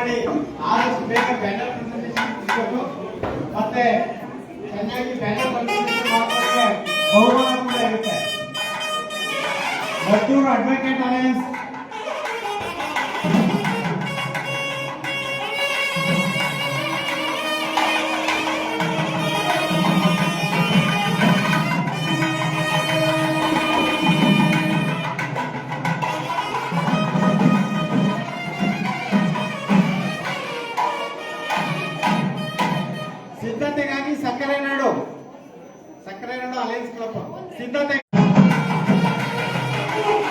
ಮಾಡಿ ಆದಷ್ಟು ಬೇಗ ಬ್ಯಾನರ್ ಪ್ರೆಸೆಂಟೇಷನ್ ಮತ್ತೆ ಚೆನ್ನಾಗಿ ಬ್ಯಾನರ್ ಪ್ರೆಸೆಂಟೇಷನ್ ಮಾಡಿದ್ರೆ ಬಹುಮಾನ ಕೂಡ ಇರುತ್ತೆ. Maddur advocate alliance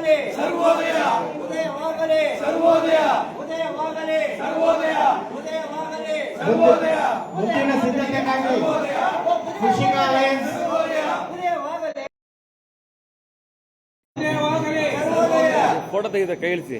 alliance club ಉದಯವಾಗಲಿ ಸರ್ವೋದಯ ಉದಯವಾಗಲಿ ಸರ್ವೋದಯ ಉದಯವಾಗಲಿ ಸರ್ವೋದಯ ಉದಯವಾಗಲಿ ಸರ್ವೋದಯ ಮುಂದಿನ ಸಿದ್ಧತೆಗಾಗಿ ಕೃಷಿಕ ಅಲಯನ್ಸ್ ಉದಯವಾಗಲಿ ಉದಯವಾಗಲಿ ಫೋಟೋ ತೆಗೆದ ಕೈ ಇಳಿಸಿ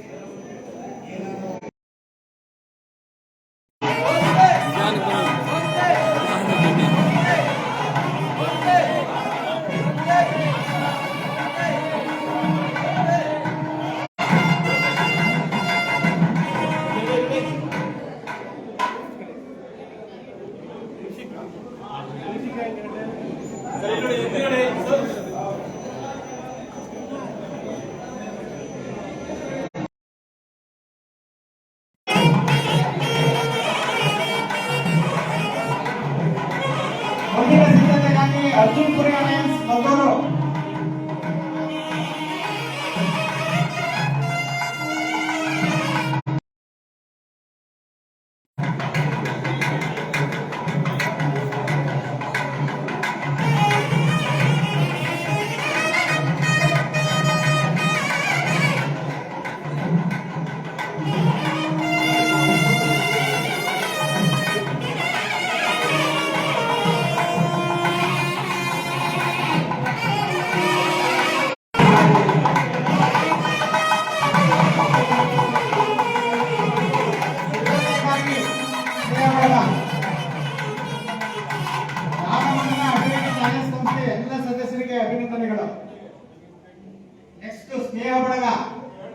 బండియా పడగా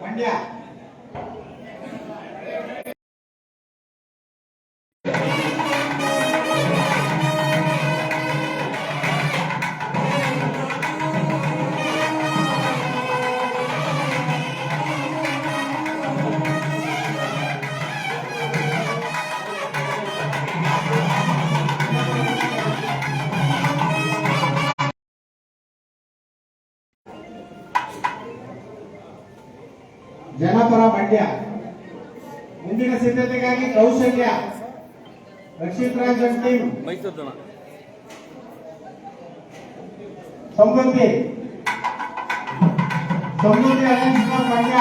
బండియా ಜನಪರ ಮಂಡ್ಯ ಮುಂದಿನ ಸಿದ್ಧತೆಗಾಗಿ ಕೌಶಲ್ಯ Rakshit Rajan team Mysore Jana Samruddhi Samruddhi alliance club Mandya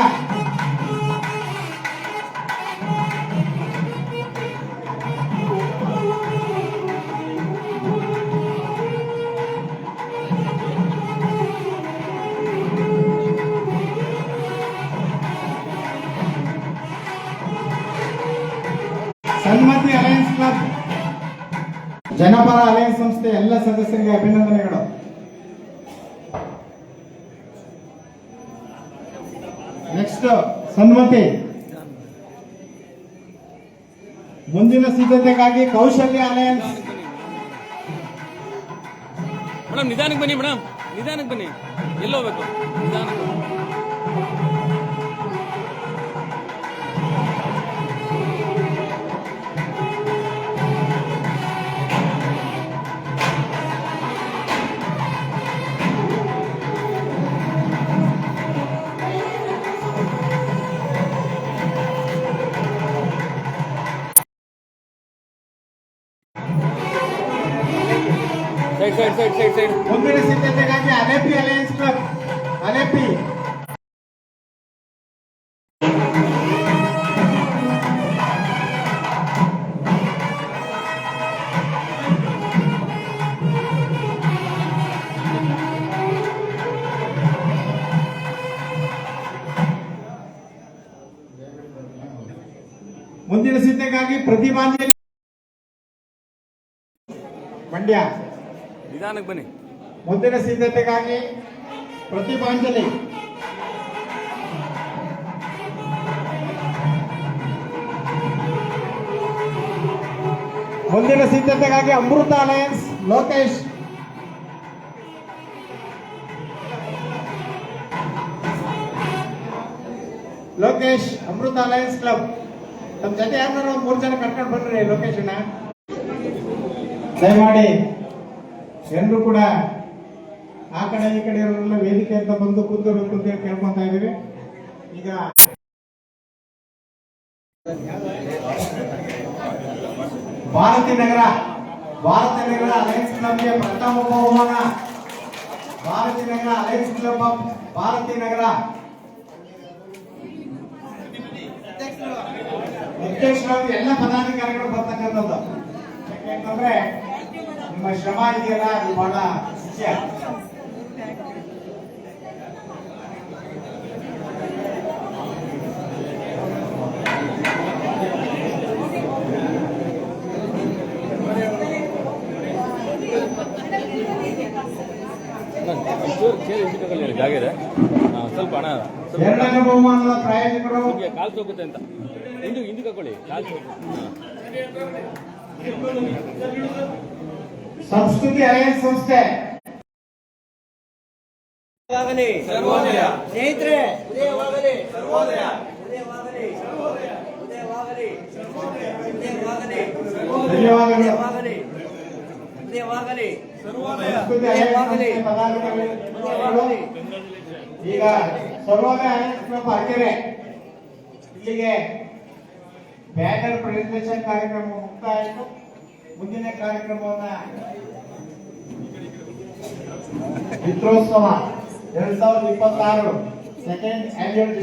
Janapara alliance ಸಂಸ್ಥೆ ಎಲ್ಲ ಸದಸ್ಯರಿಗೆ ಅಭಿನಂದನೆಗಳು. ನೆಕ್ಸ್ಟ್ ಸನ್ಮತಿ. ಮುಂದಿನ ಸಿದ್ಧತೆಗಾಗಿ ಕೌಶಲ್ಯ ಅಲಯನ್ಸ್. ಮೇಡಮ್, ನಿಧಾನಕ್ಕೆ ಬನ್ನಿ ಮೇಡಮ್. ನಿಧಾನಕ್ಕೆ ಬನ್ನಿ. ಎಲ್ಲೋಗ್ಬೇಕು ನಿಧಾನಕ್ಕೆ side side side side side ಮುಂದಿನ ಸಿದ್ಧತೆಗಾಗಿ ಅಲೆಪಿ ಅಲಯನ್ಸ್ ಕ್ಲಬ್ ಅಲೆಪಿ ಮುಂದಿನ ಸಿದ್ಧತೆಗಾಗಿ ಪ್ರತಿಭಾಂಜಲಿ ಮಂಡ್ಯ ನಿಧಾನಕ್ಕೆ ಬನ್ನಿ. ಮುಂದಿನ ಸಿದ್ಧತೆಗಾಗಿ ಪ್ರತಿಭಾಂಜಲಿ ಮುಂದಿನ ಸಿದ್ಧತೆಗಾಗಿ Amrutha alliance, Lokesh. Lokesh, Amrutha alliance club. ನಮ್ಮ ಜೊತೆ ಯಾರು ಮೂರು ಜನ ಕರ್ಕೊಂಡು ಬರ್ರಿ ಅಣ್ಣ ದಯಮಾಡಿ ಎಲ್ಲರೂ ಕೂಡ ಆ ಕಡೆ ಈ ಕಡೆ ಇರೋರೆಲ್ಲ ವೇದಿಕೆ ಅಂತ ಬಂದು ಕೂತ್ಕೋಬೇಕು ಅಂತ ಕೇಳ್ಕೊಂತಾ ಇದೀವಿ ಈಗ ಭಾರತಿ ನಗರ, ಭಾರತೀ ನಗರ ಅಲಯನ್ಸ್ ಕ್ಲಬ್ಗೆ ಪ್ರಥಮ ಬಹುಮಾನ. Bharathi Nagar alliance club of Bharathi Nagar. ಅಧ್ಯಕ್ಷರಾಗಿ ಎಲ್ಲ ಪದಾಧಿಕಾರಿಗಳು ಬರ್ತಕ್ಕಂಥದ್ದು. ಯಾಕೆಂತಂದ್ರೆ ನಿಮ್ಮ ಶ್ರಮ ಇದೆಯಲ್ಲ ಅದು ಬಹಳ ಮುಖ್ಯ ಇದೆ ಸ್ವಲ್ಪ ಹಣ ಎರಡನೇ ಬಹುಮಾನದ ಪ್ರಾಯೋಜಕರು ಕಾಲು ತೋಗುತ್ತೆ ಅಂತ. ಹಿಂದೆ ಹಿಂದೆ ತಗೊಳ್ಳಿ ಕಾಲು ಸಂಸ್ಕೃತಿ ಅಲಯನ್ಸ್ ಸಂಸ್ಥೆ. ಸ್ನೇಹಿತರೆ ಈಗ ಸರ್ವೋದಯ ಹರಕೆರೆ ಇಲ್ಲಿಗೆ ಬ್ಯಾನರ್ ಪ್ರೆಸೆಂಟೇಷನ್ ಕಾರ್ಯಕ್ರಮ ಮುಕ್ತಾಯ ಆಯಿತು. ಮುಂದಿನ ಕಾರ್ಯಕ್ರಮವನ್ನ ಚಿತ್ರೋತ್ಸವ ಎರಡ್ ಸಾವಿರದ ಇಪ್ಪತ್ತಾರು ಸೆಕೆಂಡ್ ಆನ್ಯುವಲ್